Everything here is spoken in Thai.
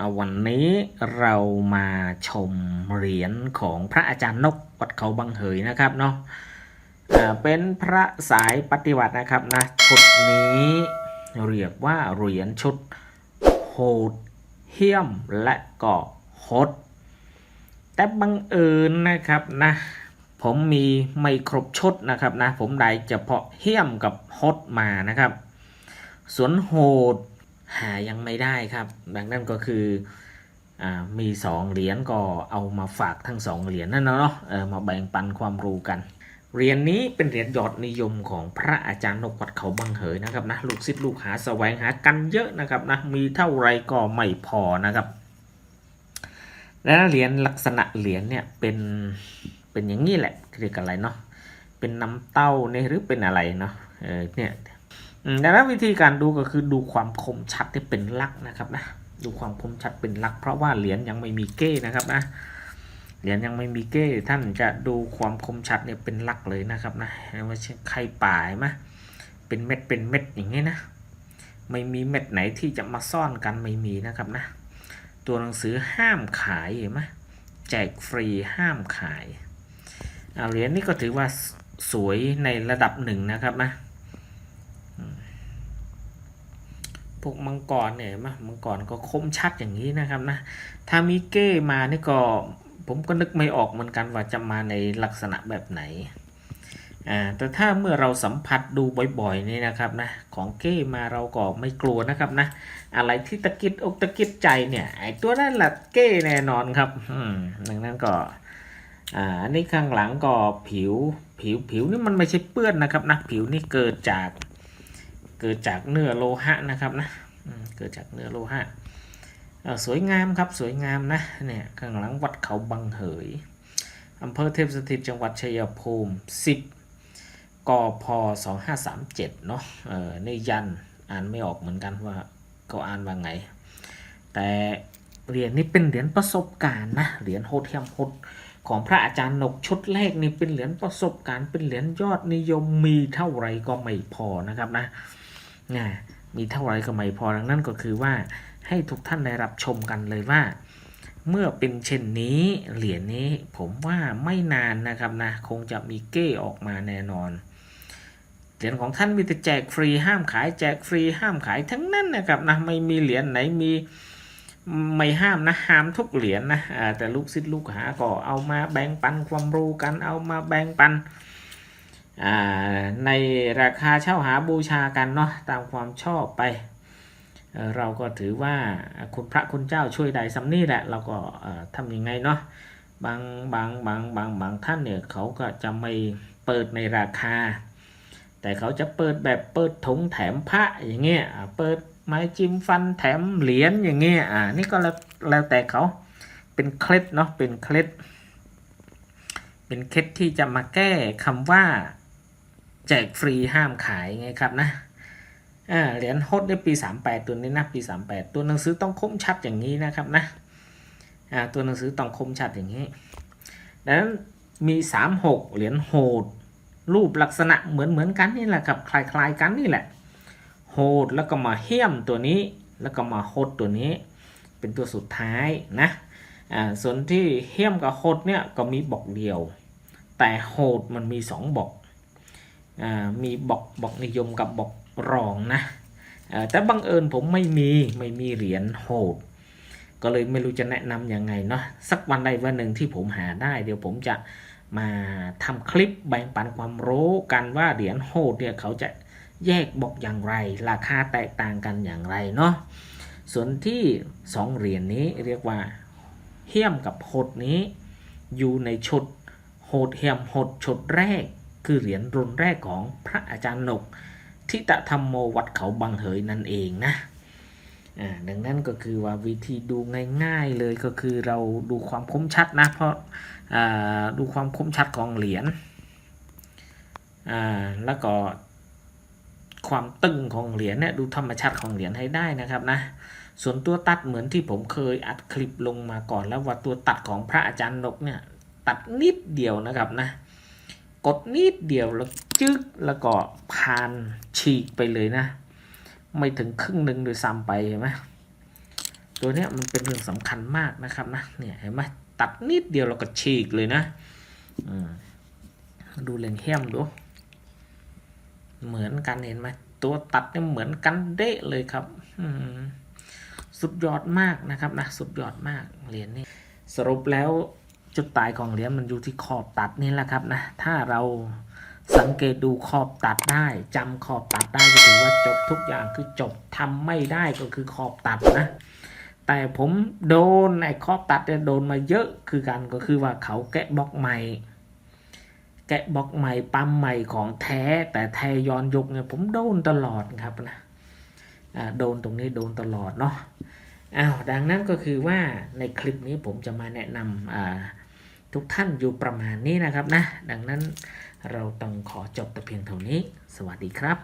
เอาวันนี้เรามาชมเหรียญของพระอาจารย์นกวัดเขาบางเหยนะครับเนาะเป็นพระสายปฏิบัตินะครับนะชุดนี้เรียกว่าเหรียญชุดโหดเหี้ยมและก็ฮดแต่บังเอิญนะครับนะผมมีไม่ครบชุดนะครับนะผมได้เฉพาะเหี้ยมกับฮดมานะครับ ส่วนโหด หายังไม่ได้ครับ ดังนั้นก็คืออมีสองเหรียญก็เอามาฝากทั้งสองเหรียญนั่นเนาะเออมาแบ่งปันความรู้กันเหรียญนี้เป็นเหรียญยอดนิยมของพระอาจารย์นกวัดเขาบางเหยนะครับนะลูกศิษย์ลูกหาแสวงหากันเยอะนะครับนะมีเท่าไรก็ไม่พอนะครับและเหรียญลักษณะเหรียญเนี่ยเป็นเป็นอย่างนี้แหละเรียกอะไรเนาะเป็นน้ำเต้าเนี่ยหรือเป็นอะไรเนาะเออเนี่ย ดังนั้นวิธีการดูก็คือดูความคมชัดที่เป็นลักนะครับนะดูความคมชัดเป็นลัก เพราะว่าเหรียญยังไม่มีเก้นะครับนะเหรียญยังไม่มีเก้ท่านจะดูความคมชัดเนี่ยเป็นลักเลยนะครับนะไม่ใช่ใครป่ายมะเป็นเม็ดเป็นเม็ดอย่างนี้นะไม่มีเม็ดไหนที่จะมาซ่อนกันไม่มีนะครับนะ ตัวหนังสือห้ามขายเห็นไหมแจกฟรีห้ามขายเาเหรียญนี้ก็ถือว่าสวยในระดับหนึ่งนะครับนะ พ วกมังกรเนี่ยเห็นไหมมังกรก็คมชัดอย่างนี้นะครับนะถ้ามีเก้มานี่ก็ผมก็นึกไม่ออกเหมือนกันว่าจะมาในลักษณะแบบไหนอ่าแต่ถ้าเมื่อเราสัมผัสดูบ่อยๆนี่นะครับนะของเก้มาเราก็ไม่กลัวนะครับนะอะไรที่ตะกิดอกตะกิดใจเนี่ยไอตัวนั้นแหละเก้แน่นอนครับอืมดังนั้นก็อ่าอันนี้ข้างหลังก็ผิวผิวผิวนี่มันไม่ใช่เปื้อนนะครับนะผิวนี่เกิดจาก เกิดจากเนื้อโลหะนะครับนะเกิดจากเนื้อโลหะสวยงามครับสวยงามนะเนี่ยข้างหลังวัดเขาบังเหยอำเภอเทพสถิตจังหวัดชัยภูมิ 10กพ2537เนาะเออในยันอ่านไม่ออกเหมือนกันว่าเขาอ่านว่าไง แต่เหรียญนี้เป็นเหรียญประสบการณ์นะเหรียญโฮเทียมโฮดของพระอาจารย์นกชุดแรกนี่เป็นเหรียญประสบการณ์เป็นเหรียญยอดนิยมมีเท่าไรก็ไม่พอนะครับนะ นะมีเท่าไรก็ไม่พอดังนั้นก็คือว่าให้ทุกท่านได้รับชมกันเลยว่า เมื่อเป็นเช่นนี้เหรียญนี้ผมว่าไม่นานนะครับนะคงจะมีเก้ออกมาแน่นอนเหรียญของท่านมีแต่แจกฟรีห้ามขายแจกฟรีห้ามขายทั้งนั้นนะครับนะไม่มีเหรียญไหนมีไม่ห้ามนะห้ามทุกเหรียญนะแต่ลูกศิษย์ลูกหาก็เอามาแบ่งปันความรู้กันเอามาแบ่งปัน ในราคาเช่าหาบูชากันเนาะตามความชอบไป เราก็ถือว่าคุณพระคุณเจ้าช่วยใดสำนี่แหละ เราก็ทำยังไงเนาะบางบางบางบางบางท่านเนี่ยเขาก็จะไม่เปิดในราคา แต่เขาจะเปิดแบบเปิดถุงแถมพระอย่างเงี้ยเปิดไม้จิ้มฟันแถมเหรียญอย่างเงี้ยอ่านี่ก็แล้วแล้วแต่เขาเป็นเคล็ดเนาะเป็นเคล็ดเป็นเคล็ดที่จะมาแก้คำว่า แจกฟรีห้ามขายไงครับนะเหรียญฮดในปี 38 ตัวนี้นะปี 38 ตัวหนังสือต้องคมชัดอย่างนี้นะครับนะตัวหนังสือต้องคมชัดอย่างนี้ดังนั้นมี 36 เหรียญโหด รูปลักษณะเหมือนเหมือนกันนี่แหละครับคล้ายๆกันนี่แหละโหดแล้วก็มาเฮี้ยมตัวนี้แล้วก็มาโหดตัวนี้ เป็นตัวสุดท้ายนะส่วนที่เฮี้ยมกับโหดเนี่ยก็มีบอกเดียว แต่โหดมันมีสองบอก มีบอกบอกนิยมกับบอกรองนะแต่บังเอิญผมไม่มีไม่มีเหรียญโหดก็เลยไม่รู้จะแนะนำยังไงเนาะสักวันใดวันหนึ่งที่ผมหาได้ เดี๋ยวผมจะมาทำคลิปแบ่งปันความรู้กันว่าเหรียญโหดเนี่ยเขาจะแยกบอกอย่างไร ราคาแตกต่างกันอย่างไรเนาะส่วนที่สองเหรียญนี้เรียกว่าเฮี้ยมกับโหดนี้ อยู่ในชุดโหดเฮียมโหดชุดแรก คือเหรียญรุ่นแรกของพระอาจารย์หนกทิตธรรมโมวัดเขาบางเหยนั่นเองนะดังนั้นก็คือว่าวิธีดูง่ายๆเลยก็คือเราดูความคมชัดนะเพราะดูความคมชัดของเหรียญแล้วก็ความตึงของเหรียญเนี่ยดูธรรมชาติของเหรียญให้ได้นะครับนะส่วนตัวตัดเหมือนที่ผมเคยอัดคลิปลงมาก่อนแล้วว่าตัวตัดของพระอาจารย์นกเนี่ยตัดนิดเดียวนะครับนะ กดนิดเดียวแล้วจึ๊กแล้วก็ผ่านฉีกไปเลยนะ ไม่ถึงครึ่งหนึ่งโดยซ้ำไปเห็นไหมตัวนี้มันเป็นเรื่องสำคัญมากนะครับนะเนี่ยเห็นไหมตัดนิดเดียวเราก็ฉีกเลยนะดูเลงเข้มดู เหมือนกันเห็นไหมตัวตัดเนี่ยเหมือนกันเดะเลยครับสุดยอดมากนะครับนะสุดยอดมากเหรียญนี้สรุปแล้ว จุดตายของเหรียญมันอยู่ที่ขอบตัดนี่แหละครับนะถ้าเราสังเกตดูขอบตัดได้จำขอบตัดได้ก็ถือว่าจบทุกอย่างคือจบทำไม่ได้ก็คือขอบตัดนะ แต่ผมโดนไอ้ขอบตัดเนี่ยโดนมาเยอะคือกันก็คือว่าเขาแกะบล็อกใหม่ แกะบล็อกใหม่ปั๊มใหม่ของแท้ แต่แทย้อนยุกเนี่ยผมโดนตลอดครับนะโดนตรงนี้โดนตลอดเนาะอ้าวดังนั้นก็คือว่าในคลิปนี้ผมจะมาแนะนำอ่า ทุกท่านอยู่ประมาณนี้นะครับนะ ดังนั้นเราต้องขอจบแต่เพียงเท่านี้ สวัสดีครับ